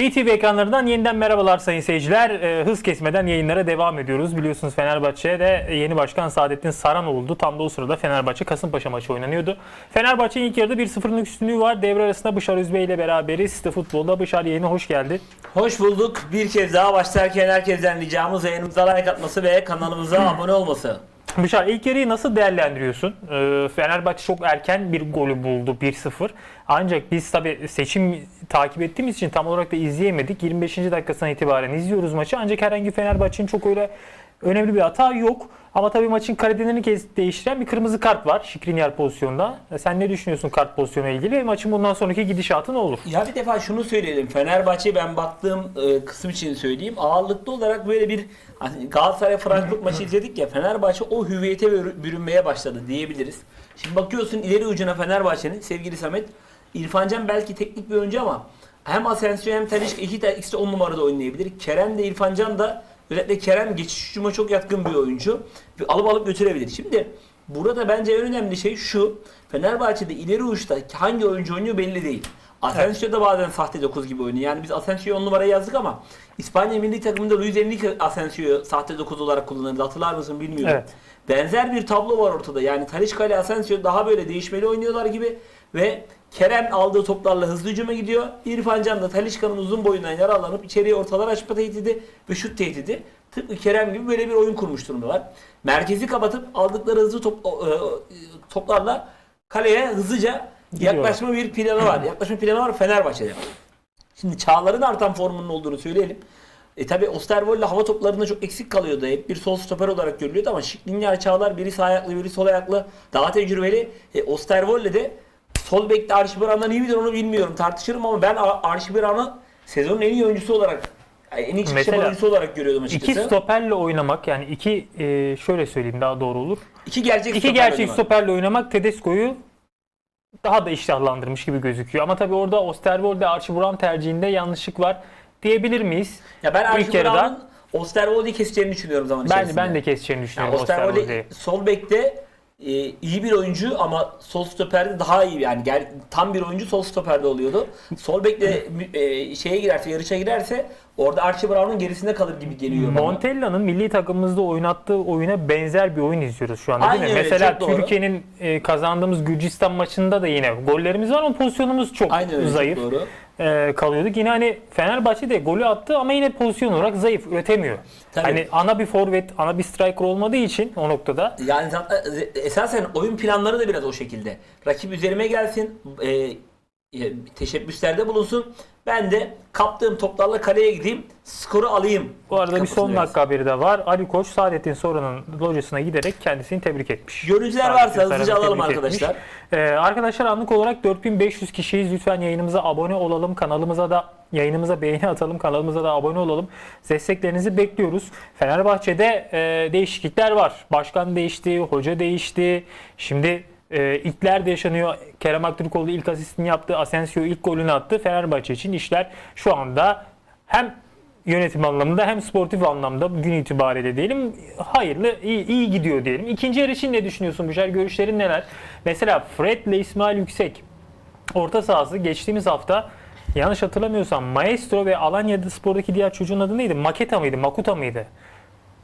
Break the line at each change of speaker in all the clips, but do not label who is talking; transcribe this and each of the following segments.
BTV ekranlarından yeniden merhabalar sayın seyirciler. Ee, hız kesmeden yayınlara devam ediyoruz. Biliyorsunuz Fenerbahçe'de yeni başkan Saadettin Saran oldu. Tam da o sırada Fenerbahçe Kasımpaşa maçı oynanıyordu. Fenerbahçe'nin ilk yarıda 1-0'lık üstünlüğü var. Devre arasında Bışar Üzbey ile beraberiz. Futbol'da Bışar yayına hoş geldi.
Hoş bulduk. Bir kez daha başlarken herkesten ricamız yayınımıza like atması ve kanalımıza abone olması.
Bışar ilk yarıyı nasıl değerlendiriyorsun? Ee, Fenerbahçe çok erken bir golü buldu 1-0. Ancak biz tabi seçim takip ettiğimiz için tam olarak da izleyemedik. 25. dakikasından itibaren izliyoruz maçı. Ancak herhangi Fenerbahçe'nin çok öyle önemli bir hata yok. Ama tabii maçın karakterini kez değiştiren bir kırmızı kart var Şikrinyar pozisyonda. E, Sen ne düşünüyorsun kart pozisyonu ilgili maçın bundan sonraki gidişatı ne olur?
Ya bir defa şunu söyleyelim. Fenerbahçe ben baktığım e, kısım için söyleyeyim. Ağırlıklı olarak böyle bir hani Galatasaray Frankfurt maçı izledik ya. Fenerbahçe o hüviyete bürü- bürünmeye başladı diyebiliriz. Şimdi bakıyorsun ileri ucuna Fenerbahçe'nin sevgili Samet İrfancan belki teknik bir oyuncu ama hem Asensio hem Talisca iki ikisi de 10 numarada oynayabilir. Kerem de İrfancan da özellikle Kerem geçiş hücuma çok yatkın bir oyuncu. Ve alıp alıp götürebilir. Şimdi burada bence en önemli şey şu. Fenerbahçe'de ileri uçta hangi oyuncu oynuyor belli değil. Asensio da bazen sahte 9 gibi oynuyor. Yani biz Asensio'yu 10 numaraya yazdık ama İspanya milli takımında Luis Enrique Asensio'yu sahte 9 olarak kullanırdı. Hatırlar mısın bilmiyorum.
Evet.
Benzer bir tablo var ortada. Yani Talisca ile Asensio daha böyle değişmeli oynuyorlar gibi ve Kerem aldığı toplarla hızlı hücuma gidiyor. İrfan Can da Talisca'nın uzun boyundan yaralanıp içeriye ortalar açma tehdidi ve şut tehdidi. Tıpkı Kerem gibi böyle bir oyun kurmuş durumdalar. Merkezi kapatıp aldıkları hızlı top, e, toplarla kaleye hızlıca
Gidiyorlar.
yaklaşma bir planı var. Yaklaşma planı var Fenerbahçe'de. Şimdi Çağlar'ın artan formunun olduğunu söyleyelim. E tabi Osterwold hava toplarında çok eksik kalıyordu. Hep bir sol stoper olarak görülüyordu ama Şiklinyar Çağlar biri sağ ayaklı biri sol ayaklı. Daha tecrübeli. E, Osterwold de sol bekte Arşiberan'dan iyi midir onu bilmiyorum. Tartışırım ama ben Ar- Arşiberan'ı sezonun en iyi oyuncusu olarak en iyi çıkış
Mesela
oyuncusu olarak görüyordum açıkçası.
İki stoperle oynamak yani iki e, şöyle söyleyeyim daha doğru olur.
İki gerçek
İki gerçek
oynamak.
stoperle oynamak Tedesco'yu daha da iştahlandırmış gibi gözüküyor. Ama tabii orada Osterwold ve Archie Brown tercihinde yanlışlık var diyebilir miyiz?
Ya ben
yarıda-
Arşiberan'ın Osterwold'i keseceğini düşünüyorum zaman
Ben,
içerisinde.
ben de keseceğini
Yani
düşünüyorum Osterwold'i.
Osterwolde sol bekte e, iyi bir oyuncu ama sol stoperde daha iyi yani gel, tam bir oyuncu sol stoperde oluyordu. Sol bekte e, şeye girerse yarışa girerse orada Archie Brown'un gerisinde kalır gibi geliyor bana.
Montella'nın milli takımımızda oynattığı oyuna benzer bir oyun izliyoruz şu anda değil mi?
Aynen öyle,
Mesela
çok doğru.
Türkiye'nin e, kazandığımız Gürcistan maçında da yine gollerimiz var ama pozisyonumuz çok
Aynen öyle, çok
zayıf
doğru.
E, kalıyorduk. Yine hani Fenerbahçe de golü attı ama yine pozisyon olarak zayıf, üretemiyor.
Tabii.
Hani ana bir forvet, ana bir striker olmadığı için o noktada
Yani e, esasen oyun planları da biraz o şekilde. Rakip üzerime gelsin, e, teşebbüslerde bulunsun. Ben de kaptığım toplarla kaleye gideyim, skoru alayım.
bu arada bir son dakika haberi de var. Ali Koç Saadettin Soran'ın locasına giderek kendisini tebrik etmiş.
Görüntüler varsa hızlıca alalım
etmiş.
arkadaşlar.
Ee, arkadaşlar anlık olarak 4500 kişiyiz. Lütfen yayınımıza abone olalım. Kanalımıza da yayınımıza beğeni atalım. Kanalımıza da abone olalım. Desteklerinizi bekliyoruz. Fenerbahçe'de e, değişiklikler var. Başkan değişti, hoca değişti. Şimdi e, ilkler de yaşanıyor. Kerem Aktürkoğlu ilk asistini yaptı. Asensio ilk golünü attı. Fenerbahçe için işler şu anda hem yönetim anlamında hem sportif anlamda gün itibariyle diyelim hayırlı iyi, iyi gidiyor diyelim. İkinci yarı için ne düşünüyorsun Büşer? Görüşlerin neler? Mesela Fred ile İsmail Yüksek orta sahası geçtiğimiz hafta yanlış hatırlamıyorsam Maestro ve Alanya Spor'daki diğer çocuğun adı neydi? Maketa mıydı? Makuta mıydı?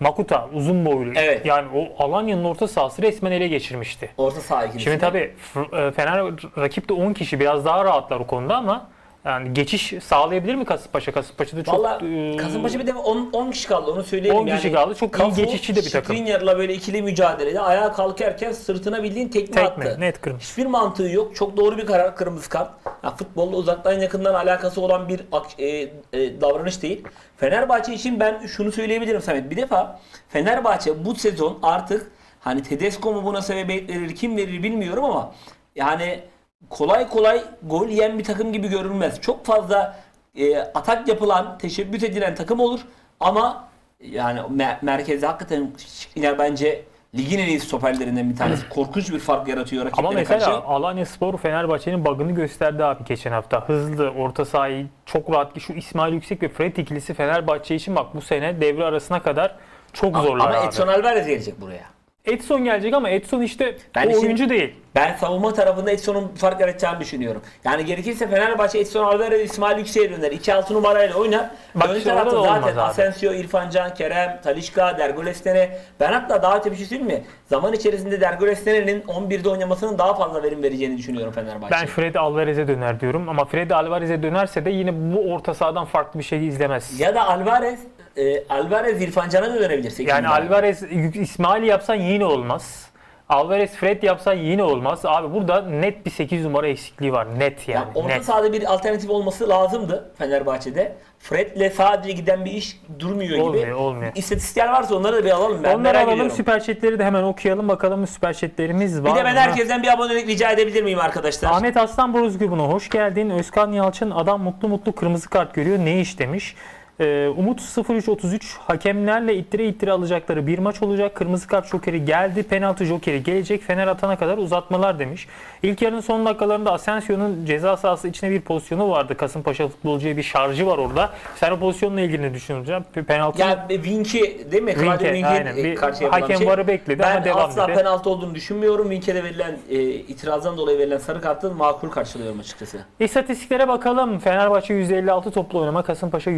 Makuta uzun boylu.
Evet.
Yani o Alanya'nın orta sahası resmen ele geçirmişti.
Orta saha ikilisi.
Şimdi tabii e, Fener rakip de 10 kişi biraz daha rahatlar o konuda ama yani geçiş sağlayabilir mi Kasımpaşa? Kasımpaşa'da çok
Valla
e,
Kasımpaşa bir de 10, 10 kişi kaldı onu söyleyelim.
10 kişi
yani,
kaldı. Çok iyi geçişçi de bir takım.
Skriniar'la böyle ikili mücadelede ayağa kalkarken sırtına bildiğin tekme,
tekme,
attı.
net kırmızı.
Hiçbir mantığı yok. Çok doğru bir karar kırmızı kart. Ya, futbolla uzaktan yakından alakası olan bir e, e, davranış değil. Fenerbahçe için ben şunu söyleyebilirim Samet. Bir defa Fenerbahçe bu sezon artık hani Tedesco mu buna sebebiyet verir, kim verir bilmiyorum ama yani kolay kolay gol yiyen bir takım gibi görünmez. Çok fazla e, atak yapılan, teşebbüs edilen takım olur ama yani mer- merkezde hakikaten Skriniar bence ligin en iyi stoperlerinden bir tanesi. Korkunç bir fark yaratıyor rakiplere
Ama mesela
karşı.
Alanya Spor Fenerbahçe'nin bug'ını gösterdi abi geçen hafta. Hızlı, orta sahayı çok rahat ki şu İsmail Yüksek ve Fred ikilisi Fenerbahçe için bak bu sene devre arasına kadar çok zorlar
Ama
abi.
Edson Alvarez gelecek buraya.
Edson gelecek ama Edson işte
Ben
o oyuncu değil.
Ben savunma tarafında Edson'un fark yaratacağını düşünüyorum. Yani gerekirse Fenerbahçe Edson Alvarez, İsmail Yüksek'e döner. 2-6 numarayla oynar.
Bak
Ön tarafta
da
zaten. Asensio, İrfan Can, Kerem, Talişka, Dergolestene. Ben hatta daha öte bir şey söyleyeyim mi? Zaman içerisinde Dergolestene'nin 11'de oynamasının daha fazla verim vereceğini düşünüyorum Fenerbahçe.
Ben Fred Alvarez'e döner diyorum ama Fred Alvarez'e dönerse de yine bu orta sahadan farklı bir şey izlemez.
Ya da Alvarez, e, Alvarez İrfan Can'a da dönebilir.
Yani
numara.
Alvarez İsmail yapsan yine olmaz. Alvarez Fred yapsan yine olmaz. Abi burada net bir 8 numara eksikliği var. Net
Ya
yani.
orta
net.
sahada bir alternatif olması lazımdı Fenerbahçe'de. Fred'le sadece giden bir iş durmuyor gibi.
Olmuyor, olmuyor.
İstatistikler varsa onları da bir alalım. Ben
Onları
merak
alalım
ediyorum.
süper chatleri de hemen okuyalım bakalım süper chatlerimiz var
Bir de ben
mı?
herkesten bir abonelik rica edebilir miyim arkadaşlar?
Ahmet Aslan Broz grubuna hoş geldin. Özkan Yalçın adam mutlu mutlu kırmızı kart görüyor. Ne iş demiş. Ee, Umut 0333 hakemlerle ittire ittire alacakları bir maç olacak. Kırmızı kart jokeri geldi. Penaltı jokeri gelecek. Fener atana kadar uzatmalar demiş. İlk yarının son dakikalarında Asensio'nun ceza sahası içine bir pozisyonu vardı. Kasımpaşa futbolcuya bir şarjı var orada. Sen o pozisyonla ilgili ne düşüneceksin? Penaltı
Ya Vinki değil mi?
Vinke aynen. Bir
yapılan
hakem
şey.
varı bekledi
ben
ama devam
asla
dedi.
penaltı olduğunu düşünmüyorum. Vinke'de verilen e, itirazdan dolayı verilen sarı kartın makul karşılıyorum açıkçası.
İstatistiklere bakalım. Fenerbahçe %56 toplu oynama, Kasımpaşa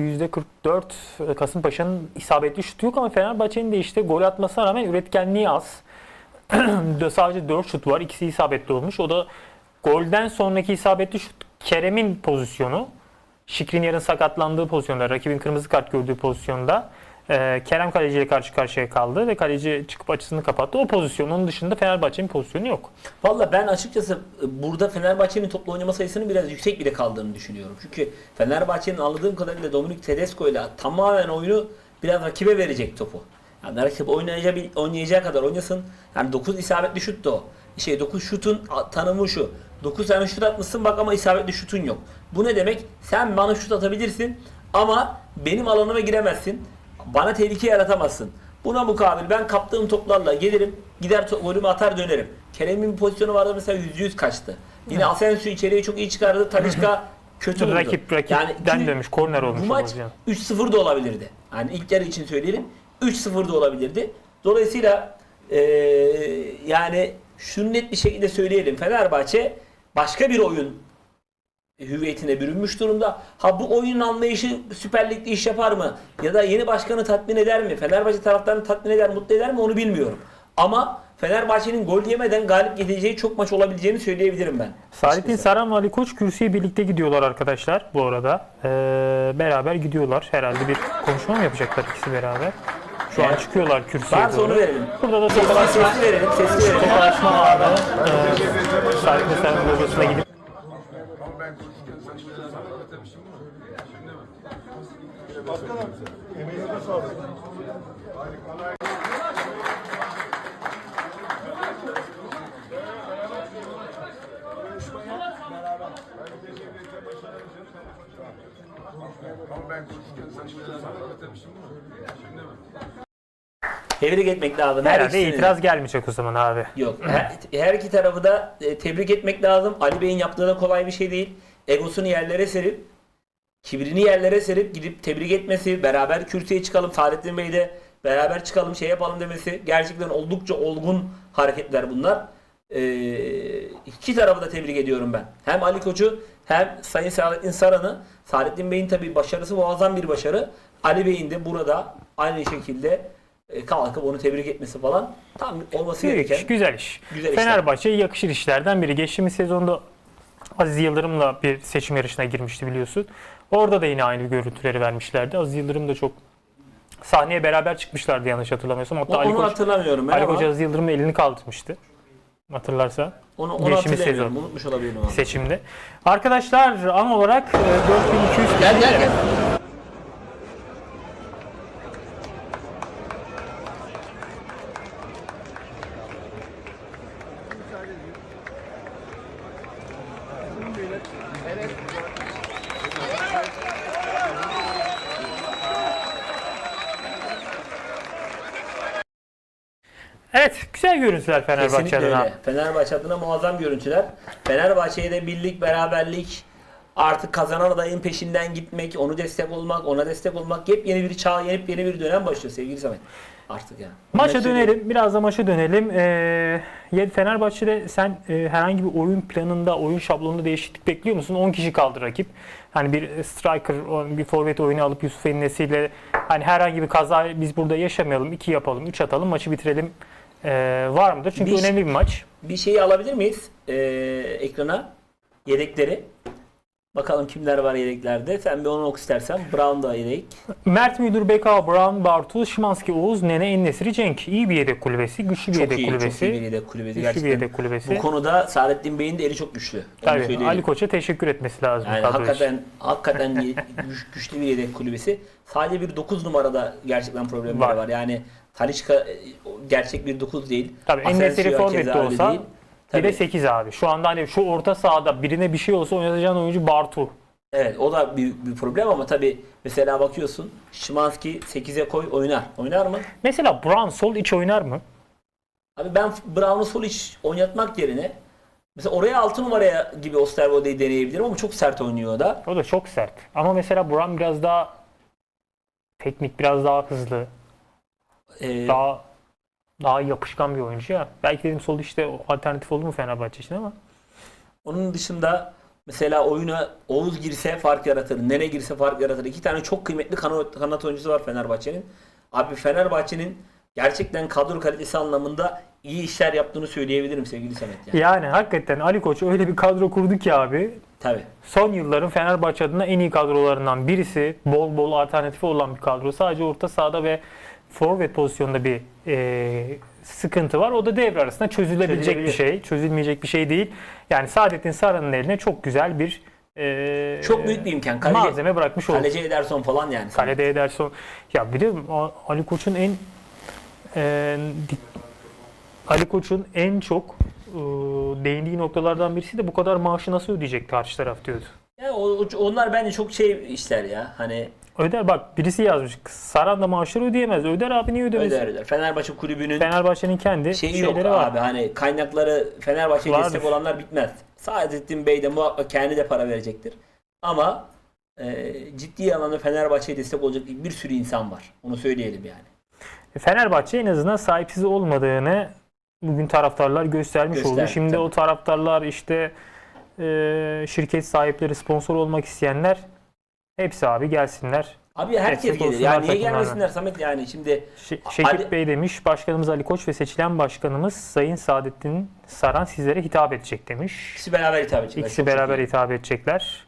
%44. Kasımpaşa'nın isabetli şutu yok ama Fenerbahçe'nin de işte gol atmasına rağmen üretkenliği az. De Sadece 4 şut var. İkisi isabetli olmuş. O da golden sonraki isabetli şut Kerem'in pozisyonu. Şikrinyar'ın sakatlandığı pozisyonda, rakibin kırmızı kart gördüğü pozisyonda e, Kerem kaleciyle karşı karşıya kaldı ve kaleci çıkıp açısını kapattı. O pozisyon. Onun dışında Fenerbahçe'nin pozisyonu yok.
Valla ben açıkçası e, burada Fenerbahçe'nin toplu oynama sayısının biraz yüksek bile kaldığını düşünüyorum. Çünkü Fenerbahçe'nin anladığım kadarıyla Dominik Tedesco ile tamamen oyunu biraz rakibe verecek topu. Yani rakip oynayacağı, oynayacağı kadar oynasın. Yani 9 isabetli şut da o. Şey 9 şutun tanımı şu. 9 tane şut atmışsın bak ama isabetli şutun yok. Bu ne demek? Sen bana şut atabilirsin ama benim alanıma giremezsin. Bana tehlike yaratamazsın. Buna mukabil ben kaptığım toplarla gelirim, gider golümü atar dönerim. Kerem'in bir pozisyonu vardı mesela %100 kaçtı. Yine Asensio içeriye çok iyi çıkardı. Talişka kötü buldu.
Rakip rakipten
iki-
dönmüş, korner olmuş
Bu maç
olacak.
3-0 da olabilirdi. Yani ilk yarı için söyleyelim. 3-0 da olabilirdi. Dolayısıyla eee, yani şunu net bir şekilde söyleyelim. Fenerbahçe başka bir oyun hüviyetine bürünmüş durumda. Ha bu oyun anlayışı Süper Lig'de iş yapar mı? Ya da yeni başkanı tatmin eder mi? Fenerbahçe taraftarını tatmin eder, mutlu eder mi? Onu bilmiyorum. Ama Fenerbahçe'nin gol yemeden galip gideceği çok maç olabileceğini söyleyebilirim ben.
Saadettin. Saran ve Ali Koç kürsüye birlikte gidiyorlar arkadaşlar bu arada. Ee, beraber gidiyorlar. Herhalde bir konuşma mı yapacaklar ikisi beraber? Şu an
Evet.
çıkıyorlar kürsüye
Varsa onu verelim.
Burada da tokalaşma,
sesli verelim, sesli verelim.
tokalaşma vardı. Ee, Saadettin Saran logosuna gidip sen konuşurken sen böyle zararlar ötemiştin mi? Şimdi mi? Başkanım, emeğinize sağlık. Harika. Ama ben konuşurken sen böyle zararlar ötemiştin mi? Şimdi mi?
Tebrik etmek lazım. Her
herhalde
ikisini
itiraz gelmeyecek o zaman abi.
Yok. Her, her iki tarafı da e, tebrik etmek lazım. Ali Bey'in yaptığı da kolay bir şey değil. Egosunu yerlere serip, kibrini yerlere serip gidip tebrik etmesi, beraber kürsüye çıkalım, Saadettin Bey de beraber çıkalım, şey yapalım demesi gerçekten oldukça olgun hareketler bunlar. Ee, iki tarafı da tebrik ediyorum ben. Hem Ali Koç'u hem Sayın Saadettin Saran'ı. Saadettin Bey'in tabii başarısı muazzam bir başarı. Ali Bey'in de burada aynı şekilde kalkıp onu tebrik etmesi falan tam olması
Büyük
gereken
iş, güzel iş.
Güzel.
Fenerbahçe'ye yakışır işlerden biri. Geçtiğimiz sezonda Aziz Yıldırım'la bir seçim yarışına girmişti biliyorsun. Orada da yine aynı görüntüleri vermişlerdi. Aziz Yıldırım da çok sahneye beraber çıkmışlardı yanlış hatırlamıyorsam. Hatta
O-
Ali
onu
Koç,
hatırlamıyorum ben
Ali
ama
Koç Aziz Yıldırım'ın elini kaldırmıştı. Hatırlarsa
onu, onu hatırlamıyorum.
sezon.
Unutmuş olabilirim abi.
seçimde. Arkadaşlar an olarak e, 4200
Gel gel gel.
Evet güzel görüntüler
Kesinlikle
Fenerbahçe adına.
öyle. Fenerbahçe adına muazzam görüntüler. Fenerbahçe'ye de birlik, beraberlik, artık kazanan adayın peşinden gitmek, onu destek olmak, ona destek olmak yepyeni bir çağ, yepyeni bir dönem başlıyor sevgili Samet. artık yani.
Maça
söylüyorum.
dönelim. Biraz da maça dönelim. Ee, Fenerbahçe'de sen e, herhangi bir oyun planında, oyun şablonunda değişiklik bekliyor musun? 10 kişi kaldı rakip. Hani bir striker, o- bir forvet oyunu alıp Yusuf Enes'iyle hani herhangi bir kaza biz burada yaşamayalım. 2 yapalım, 3 atalım, maçı bitirelim. Ee, var mıdır? Çünkü
Bir-
önemli bir maç.
Bir şeyi alabilir miyiz ee, ekrana? Yedekleri. Bakalım kimler var yedeklerde. Sen bir onu oku istersen. Brown da yedek.
Mert Müdür, Beka, Brown, Bartu, Şimanski, Oğuz, Nene, Ennesiri, Cenk. İyi bir yedek kulübesi, güçlü bir
Çok
yedek
iyi,
kulübesi.
çok iyi bir yedek kulübesi.
Güçlü bir
Gerçekten.
yedek kulübesi.
Bu konuda Saadettin Bey'in de eli çok güçlü. Onu
Tabii. Ali Koç'a teşekkür etmesi lazım.
Yani
için.
hakikaten hakikaten güçlü bir yedek kulübesi. Sadece bir 9 numarada gerçekten problemleri
Var.
var. Yani Talişka e, gerçek bir 9 değil.
Tabii
Asensio
Enesiri
keza
forvet de
öyle
olsa
değil.
bir de
Tabii.
8 abi. Şu anda hani şu orta sahada birine bir şey olsa oynatacağın oyuncu Bartu.
Evet o da büyük bir problem ama tabii mesela bakıyorsun Şimanski 8'e koy oynar. Oynar mı?
Mesela Brown sol iç oynar mı?
Abi ben Brown'u sol iç oynatmak yerine mesela oraya 6 numaraya gibi Osterwolde'yi deneyebilirim ama çok sert oynuyor o da.
O da çok sert. Ama mesela Brown biraz daha teknik, biraz daha hızlı,
Ee,
daha daha yapışkan bir oyuncu ya. Belki dedim sol işte alternatif olur mu Fenerbahçe için ama
Onun dışında mesela oyuna Oğuz girse fark yaratır. Nene girse fark yaratır. İki tane çok kıymetli kanat, kanat oyuncusu var Fenerbahçe'nin. Abi Fenerbahçe'nin gerçekten kadro kalitesi anlamında iyi işler yaptığını söyleyebilirim sevgili Samet. Yani.
yani hakikaten Ali Koç öyle bir kadro kurdu ki abi.
Tabii.
Son yılların Fenerbahçe adına en iyi kadrolarından birisi. Bol bol alternatifi olan bir kadro. Sadece orta sahada ve forvet pozisyonunda bir e, sıkıntı var. O da devre arasında çözülebilecek bir şey. Çözülmeyecek bir şey değil. Yani Saadettin Saran'ın eline çok güzel bir e,
Çok büyük bir imkan. Kaleci,
malzeme bırakmış oldu.
kaleci Ederson falan yani.
Kalede Ederson. Ya bir de Ali Koç'un en e, Ali Koç'un en çok e, değindiği noktalardan birisi de bu kadar maaşı nasıl ödeyecek karşı taraf diyordu.
Ya o- onlar bence çok şey işler ya. Hani
Öder bak birisi yazmış. Saran da maaşları ödeyemez. Öder abi niye ödemesin?
öder öder. Fenerbahçe kulübünün
Fenerbahçe'nin kendi
şeyi yok
şeyleri var.
abi. Hani kaynakları Fenerbahçe'ye
Vardır.
destek olanlar bitmez. Saadettin Bey de muhakkak kendi de para verecektir. Ama e, ciddi anlamda Fenerbahçe'ye destek olacak bir sürü insan var. Onu söyleyelim yani.
Fenerbahçe en azından sahipsiz olmadığını bugün taraftarlar göstermiş oldu.
Gösterdi,
Şimdi
tabii.
o taraftarlar işte e, şirket sahipleri sponsor olmak isteyenler hepsi abi gelsinler.
Abi herkes
Destek
gelir.
olsunlar
Ya niye gelmesinler Samet yani şimdi
Şe- Şekip
Ali-
Bey demiş, başkanımız Ali Koç ve seçilen başkanımız Sayın Saadettin Saran sizlere hitap edecek demiş.
ikisi beraber hitap edecekler.
İkisi
Çok
beraber
iyi.
hitap edecekler.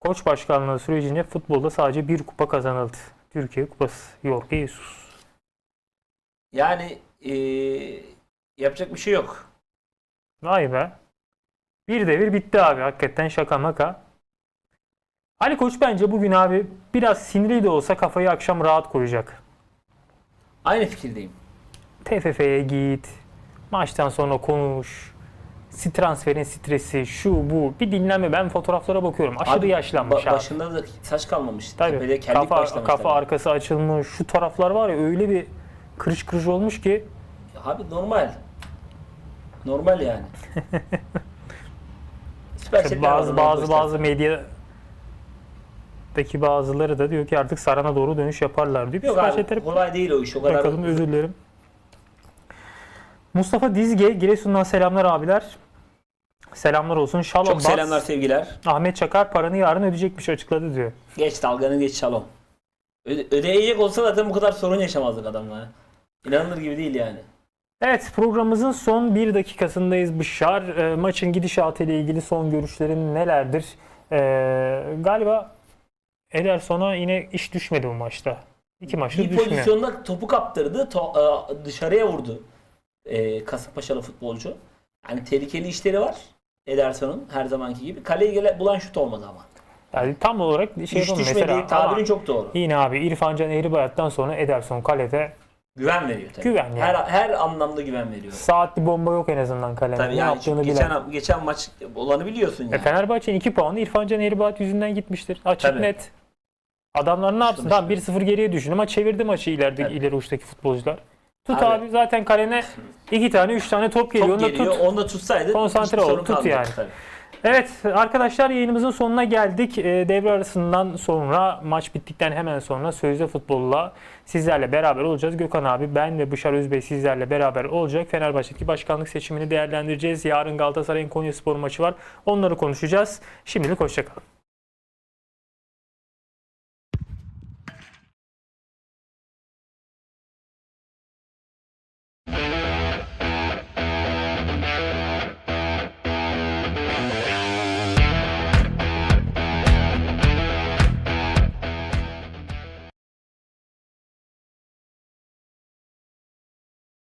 Koç başkanlığı sürecinde futbolda sadece bir kupa kazanıldı. Türkiye Kupası. Jorge Jesus.
Yani e, yapacak bir şey yok.
Vay be. Bir devir bitti abi. Hakikaten şaka maka. Ali Koç bence bugün abi biraz sinirli de olsa kafayı akşam rahat koyacak.
Aynı fikirdeyim.
TFF'ye git. Maçtan sonra konuş. Transferin stresi, şu bu. Bir dinlenme. Ben fotoğraflara bakıyorum. Aşırı
Abi,
yaşlanmış
ba-
abi.
Başında da saç kalmamış.
Tabii.
Tepede kellik
Kafa,
başlamış.
kafa
tabii.
arkası açılmış. Şu taraflar var ya öyle bir kırış kırış olmuş ki.
Abi normal. Normal yani.
Bazı
onları
bazı
göster.
Medyadaki bazıları da diyor ki artık Saran'a doğru dönüş yaparlar diyor.
Yok
Süper
abi
chat'lere
kolay değil o iş. O kadar
bakalım özür dilerim. Mustafa Dizge Giresun'dan selamlar abiler. Selamlar olsun. Şalom
çok
Bas,
selamlar sevgiler.
Ahmet Çakar paranı yarın ödeyecekmiş açıkladı diyor.
Geç dalganı geç şalom. Öde- ödeyecek olsa zaten bu kadar sorun yaşamazdık adamla. İnanılır gibi değil yani.
Evet programımızın son bir dakikasındayız Bışar. E, maçın gidişatı ile ilgili son görüşlerin nelerdir? E, galiba Ederson'a yine iş düşmedi bu maçta. İki maçta
Bir
düşmüyor.
pozisyonda topu kaptırdı. to- e, dışarıya vurdu. E, Kasımpaşalı futbolcu. Yani tehlikeli işleri var. Ederson'un her zamanki gibi. Kaleye gele, bulan şut olmadı ama.
Yani tam olarak şey
İş
yapalım mesela.
Tabirin çok doğru.
Yine abi İrfan Can Eğribayat'tan sonra Ederson kalede
Güven veriyor tabii.
Güven yani.
Her, her anlamda güven veriyor.
saatli bomba yok en azından kalede.
Tabii
ne
yani
yaptığını
çünkü
bilen.
geçen, geçen maç olanı biliyorsun
E,
yani.
Fenerbahçe'nin 2 puanı İrfan Can Eğribayat yüzünden gitmiştir. Açık
Tabii.
net. Adamlar ne yapsın? Tamam 1-0 geriye düşün ama çevirdi maçı ileride
Tabii.
ileri uçtaki futbolcular. Tut
Abi.
abi, zaten kalene iki tane üç tane top geliyor.
Top
Onu da
geliyor.
tut.
Onu da tutsaydı
Konsantre ol, tut yani.
Tabii.
Evet arkadaşlar yayınımızın sonuna geldik. Ee, Devre arasından sonra maç bittikten hemen sonra Sözde Futbol'la sizlerle beraber olacağız. Gökhan abi, ben ve Bışar Özbey sizlerle beraber olacak. Fenerbahçe'deki başkanlık seçimini değerlendireceğiz. Yarın Galatasaray'ın Konyaspor maçı var. Onları konuşacağız. Şimdilik hoşçakalın.